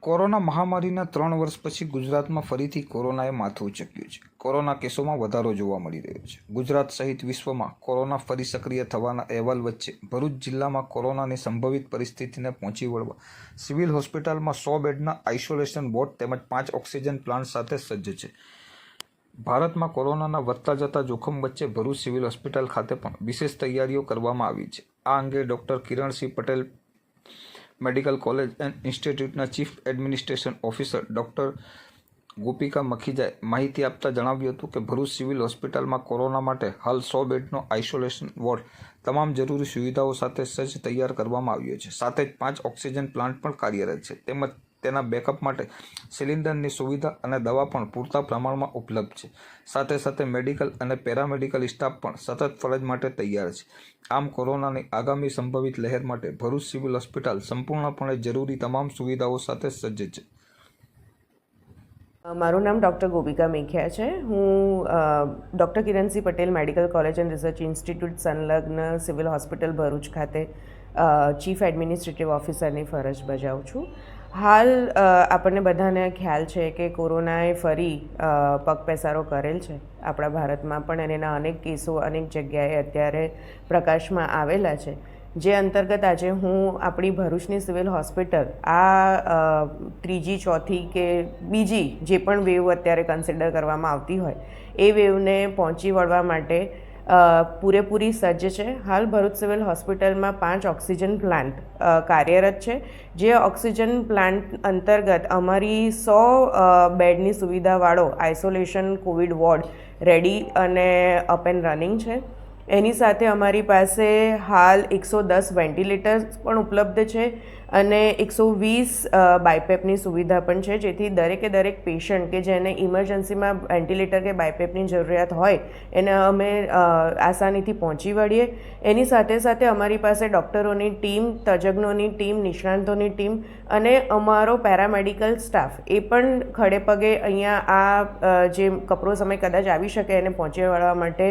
Corona મહામારીના ત્રણ વર્ષ પછી ગુજરાતમાં ફરીથી કોરોનાએ માથું ઉચક્યું છે. કોરોના કેસોમાં વધારો જોવા મળી રહ્યો છે. ગુજરાત સહિત વિશ્વમાં કોરોના ફરી સક્રિય થવાના અહેવાલ વચ્ચે ભરૂચ જિલ્લામાં કોરોનાની સંભવિત પરિસ્થિતિને પહોંચી વળવા સિવિલ હોસ્પિટલમાં સો બેડના આઇસોલેશન વોર્ડ તેમજ પાંચ ઓક્સિજન પ્લાન્ટ સાથે સજ્જ છે. ભારતમાં કોરોનાના વધતા જતા જોખમ વચ્ચે ભરૂચ સિવિલ હોસ્પિટલ ખાતે પણ વિશેષ તૈયારીઓ કરવામાં આવી છે. આ અંગે doctor Kiransinh Patel medical college and ઇન્સ્ટિટ્યૂટના chief administration officer doctor Gopika મખીજાએ માહિતી આપતા જણાવ્યું હતું કે ભરૂચ સિવિલ હોસ્પિટલમાં કોરોના માટે હાલ સો બેડનો આઇસોલેશન વોર્ડ તમામ જરૂરી સુવિધાઓ સાથે સજ્જ તૈયાર કરવામાં આવ્યો છે. સાથે જ પાંચ ઓક્સિજન પ્લાન્ટ પણ કાર્યરત છે. તેમજ તેના બેકઅપ માટે સિલિન્ડરની સુવિધા અને દવા પણ પૂરતા પ્રમાણમાં ઉપલબ્ધ છે. સાથે સાથે મેડિકલ અને પેરામેડિકલ સ્ટાફ પણ સતત ફરજ માટે તૈયાર છે. આમ કોરોનાની આગામી સંભવિત લહેર માટે ભરૂચ સિવિલ હોસ્પિટલ સંપૂર્ણપણે જરૂરી તમામ સુવિધાઓ સાથે સજ્જ છે. મારું નામ ડૉક્ટર ગોપિકા મેખિયા છે. હું doctor Kiransinh Patel, medical college and research institute સંલગ્ન સિવિલ હોસ્પિટલ ભરૂચ ખાતે ચીફ એડમિનિસ્ટ્રેટિવ ઓફિસરની ફરજ બજાવું છું. હાલ આપણને બધાને ખ્યાલ છે કે કોરોનાએ ફરી પગપેસારો કરેલ છે. આપણા ભારતમાં પણ અને એના અનેક કેસો, અનેક જગ્યાએ અત્યારે પ્રકાશમાં આવેલા છે. જે અંતર્ગત આજે હું આપણી ભરૂચની સિવિલ હોસ્પિટલ, આ ત્રીજી, ચોથી કે બીજી જે પણ વેવ અત્યારે કન્સિડર કરવામાં આવતી હોય, એ વેવને પહોંચી વળવા માટે પૂરેપૂરી સજ્જ છે. હાલ ભરૂચ સિવિલ હોસ્પિટલમાં પાંચ ઓક્સિજન પ્લાન્ટ કાર્યરત છે. જે ઓક્સિજન પ્લાન્ટ અંતર્ગત અમારી સો બેડની સુવિધાવાળો આઇસોલેશન, કોવિડ વોર્ડ રેડી અને અપ એન્ડ રનિંગ છે. એની સાથે અમારી પાસે હાલ એકસો દસ વેન્ટિલેટર્સ પણ ઉપલબ્ધ છે અને એકસો વીસ બાયપેપની સુવિધા પણ છે, જેથી દરેકે દરેક પેશન્ટ કે જેને ઇમરજન્સીમાં વેન્ટિલેટર કે બાયપેપની જરૂરિયાત હોય, એને અમે આસાનીથી પહોંચી વળીએ. એની સાથે સાથે અમારી પાસે ડૉક્ટરોની ટીમ, તજજ્ઞોની ટીમ, નિષ્ણાંતોની ટીમ અને અમારો પેરામેડિકલ સ્ટાફ એ પણ ખડેપગે અહીંયા આ જે કપરો સમય કદાચ આવી શકે એને પહોંચી વળવા માટે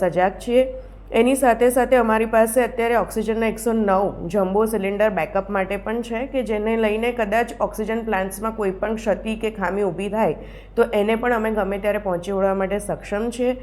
સજાગ છીએ. એની સાથે સાથે અમારી પાસે અત્યારે ઓક્સિજનના એકસો નવ જમ્બો સિલિન્ડર બેકઅપ માટે પણ છે કે જેને લઈને કદાચ ઓક્સિજન પ્લાન્ટ્સમાં કોઈ પણ ક્ષતિ કે ખામી ઊભી થાય, તો એને પણ અમે ગમે ત્યારે પહોંચી વળવા માટે સક્ષમ છીએ.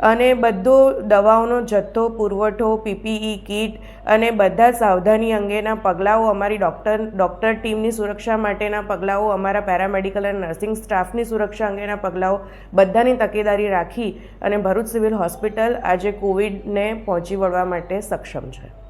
અને બધો દવાઓનો જથ્થો, પુરવઠો, પીપીઈ કીટ અને બધા સાવધાની અંગેના પગલાઓ અમારી ડૉક્ટર ડૉક્ટર ટીમની સુરક્ષા માટેના પગલાઓ, અમારા પેરામેડિકલ અને નર્સિંગ સ્ટાફની સુરક્ષા અંગેના પગલાઓ બધાની તકેદારી રાખી અને ભરૂચ સિવિલ હોસ્પિટલ આજે કોવિડને પહોંચી વળવા માટે સક્ષમ છે.